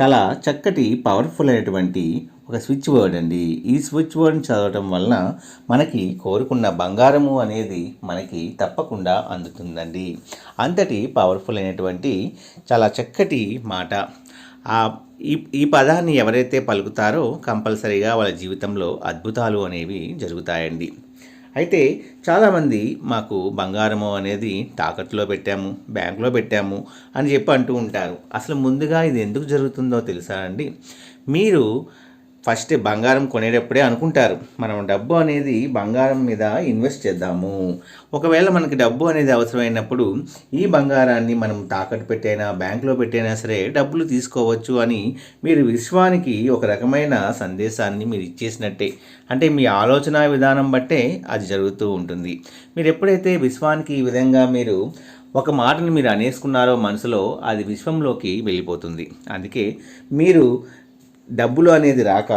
చాలా చక్కటి పవర్ఫుల్ అయినటువంటి ఒక స్విచ్ వర్డ్ అండి. ఈ స్విచ్ వర్డ్ని చదవటం వలన మనకి కోరుకున్న బంగారము అనేది మనకి తప్పకుండా అందుతుందండి. అంతటి పవర్ఫుల్ అయినటువంటి చాలా చక్కటి మాట. ఆ ఈ ఈ పదాన్ని ఎవరైతే పలుకుతారో కంపల్సరీగా వాళ్ళ జీవితంలో అద్భుతాలు అనేవి జరుగుతాయండి. అయితే చాలామంది మాకు బంగారము అనేది తాకట్టులో పెట్టాము బ్యాంకులో పెట్టాము అని చెప్పి అంటూ ఉంటారు. అసలు ముందుగా ఇది ఎందుకు జరుగుతుందో తెలుసా అండి? మీరు ఫస్ట్ బంగారం కొనేటప్పుడే అనుకుంటారు. మనం డబ్బు అనేది బంగారం మీద ఇన్వెస్ట్ చేద్దాము. ఒకవేళ మనకి డబ్బు అనేది అవసరమైనప్పుడు ఈ బంగారాన్ని మనం తాకట్టు పెట్టైనా బ్యాంకులో పెట్టైనా సరే డబ్బులు తీసుకోవచ్చు అని మీరు విశ్వానికి ఒక రకమైన సందేశాన్ని మీరు ఇచ్చేసినట్టే. అంటే మీ ఆలోచన విధానం బట్టే అది జరుగుతూ ఉంటుంది. మీరు ఎప్పుడైతే విశ్వానికి ఈ విధంగా మీరు ఒక మాటను మీరు అనేసుకున్నారో మనసులో అది విశ్వంలోకి వెళ్ళిపోతుంది. అందుకే మీరు డబ్బులు అనేది రాక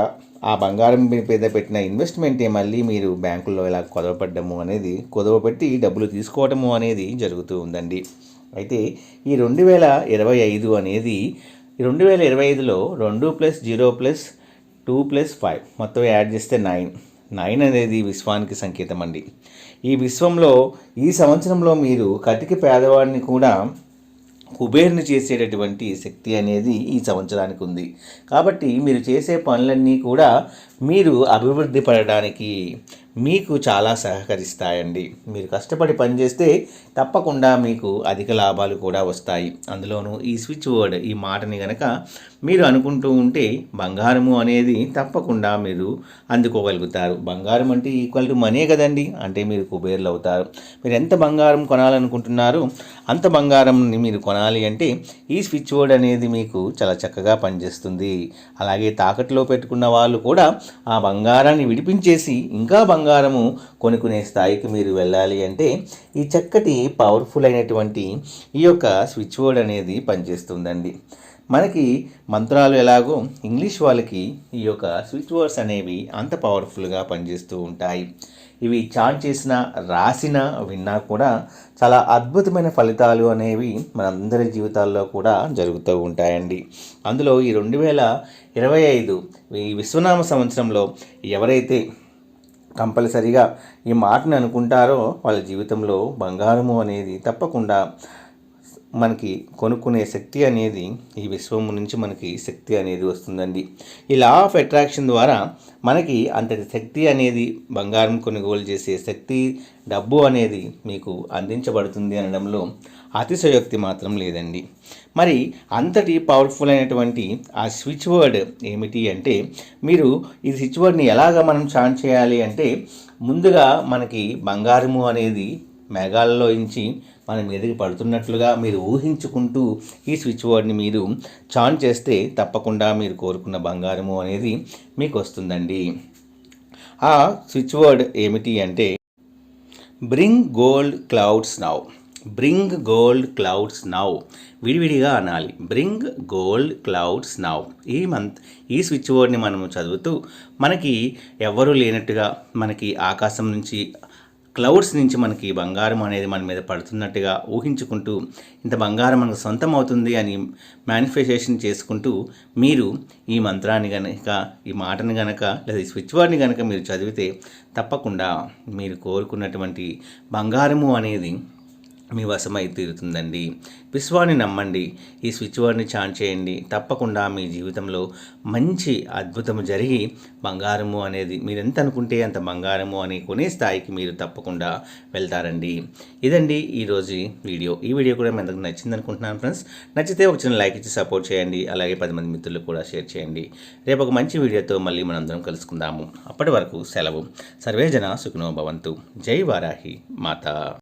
ఆ బంగారం మీద పెట్టిన ఇన్వెస్ట్మెంటే మళ్ళీ మీరు బ్యాంకుల్లో ఇలా కుదవపడ్డము అనేది కుదవపెట్టి డబ్బులు తీసుకోవటము అనేది జరుగుతూ ఉందండి. అయితే ఈ రెండు వేల ఇరవై ఐదు అనేది రెండు వేల ఇరవై ఐదులో రెండు plus zero plus two plus five మొత్తం యాడ్ చేస్తే నైన్. నైన్ అనేది విశ్వానికి సంకేతం అండి. ఈ విశ్వంలో ఈ సంవత్సరంలో మీరు కటికి పేదవాడిని కూడా కుబేర్ని చేసేటటువంటి శక్తి అనేది ఈ సంవత్సరానికి ఉంది. కాబట్టి మీరు చేసే పనులన్నీ కూడా మీరు అభివృద్ధి పడడానికి మీకు చాలా సహకరిస్తాయండి. మీరు కష్టపడి పనిచేస్తే తప్పకుండా మీకు అధిక లాభాలు కూడా వస్తాయి. అందులోనూ ఈ స్విచ్ వర్డ్ ఈ మాటని గనక మీరు అనుకుంటూ ఉంటే బంగారము అనేది తప్పకుండా మీరు అందుకోగలుగుతారు. బంగారం అంటే ఈక్వల్ టు మనీ కదండి అంటే మీరు కుబేర్లు అవుతారు. మీరు ఎంత బంగారం కొనాలనుకుంటున్నారో అంత బంగారంని మీరు కొనాలి అంటే ఈ స్విచ్ బోర్డ్ అనేది మీకు చాలా చక్కగా పనిచేస్తుంది. అలాగే తాకట్లో పెట్టుకున్న వాళ్ళు కూడా ఆ బంగారాన్ని విడిపించేసి ఇంకా బంగారము కొనుక్కునే స్థాయికి మీరు వెళ్ళాలి అంటే ఈ చక్కటి పవర్ఫుల్ అయినటువంటి ఈ యొక్క స్విచ్ బోర్డ్ అనేది పనిచేస్తుందండి. మనకి మంత్రాలు ఎలాగో ఇంగ్లీష్ వాళ్ళకి ఈ యొక్క స్విచ్ వర్డ్స్ అనేవి అంత పవర్ఫుల్గా పనిచేస్తూ ఉంటాయి. ఇవి చాట్ చేసిన రాసిన విన్నా కూడా చాలా అద్భుతమైన ఫలితాలు అనేవి మనందరి జీవితాల్లో కూడా జరుగుతూ ఉంటాయండి. అందులో ఈ రెండు వేల ఇరవై ఐదు ఈ విశ్వనామ సంవత్సరంలో ఎవరైతే కంపల్సరిగా ఈ మాటను అనుకుంటారో వాళ్ళ జీవితంలో బంగారము అనేది తప్పకుండా మనకి కొనుక్కునే శక్తి అనేది ఈ విశ్వం నుంచి మనకి శక్తి అనేది వస్తుందండి. ఈ లా ఆఫ్ అట్రాక్షన్ ద్వారా మనకి అంతటి శక్తి అనేది బంగారం కొనుగోలు చేసే శక్తి డబ్బు అనేది మీకు అందించబడుతుంది అనడంలో అతిశయోక్తి మాత్రం లేదండి. మరి అంతటి పవర్ఫుల్ అయినటువంటి ఆ స్విచ్ వర్డ్ ఏమిటి అంటే మీరు ఈ స్విచ్ వర్డ్ని ఎలాగ మనం చాన్ చేయాలి అంటే ముందుగా మనకి బంగారము అనేది మేఘాలలో ఇంచి మన మీదకి పడుతున్నట్లుగా మీరు ఊహించుకుంటూ ఈ స్విచ్ బోర్డ్ని మీరు చాన్ చేస్తే తప్పకుండా మీరు కోరుకున్న బంగారము అనేది మీకు వస్తుందండి. ఆ స్విచ్ బోర్డ్ ఏమిటి అంటే bring gold clouds now. Bring gold clouds now. విడివిడిగా అనాలి. Bring gold clouds now. ఈ మంత్ ఈ స్విచ్ బోర్డ్ని మనము చదువుతూ మనకి ఎవ్వరూ లేనట్టుగా మనకి ఆకాశం నుంచి క్లౌడ్స్ నుంచి మనకి బంగారం అనేది మన మీద పడుతున్నట్టుగా ఊహించుకుంటూ ఇంత బంగారం మనకు సొంతం అవుతుంది అని మేనిఫెస్టేషన్ చేసుకుంటూ మీరు ఈ మంత్రాన్ని కనుక ఈ మాటని కనుక లేదా ఈ స్విచ్ వర్డ్ని కనుక మీరు చదివితే తప్పకుండా మీరు కోరుకున్నటువంటి బంగారము అనేది మీ వశమై తీరుతుందండి. విశ్వాన్ని నమ్మండి. ఈ స్విచ్ వర్డ్ని చాన్ చేయండి. తప్పకుండా మీ జీవితంలో మంచి అద్భుతం జరిగి బంగారము అనేది మీరు ఎంత అనుకుంటే అంత బంగారము అని కొనే స్థాయికి మీరు తప్పకుండా వెళ్తారండి. ఇదండి ఈరోజు వీడియో. ఈ వీడియో కూడా మీ అందరికి నచ్చింది అనుకుంటున్నాను ఫ్రెండ్స్. నచ్చితే ఒక చిన్న లైక్ ఇచ్చి సపోర్ట్ చేయండి. అలాగే పది మంది మిత్రులు కూడా షేర్ చేయండి. రేపు ఒక మంచి వీడియోతో మళ్ళీ మనందరం కలుసుకుందాము. అప్పటి వరకు సెలవు. సర్వేజన సుఖనో భవంతు. జై వారాహి మాత.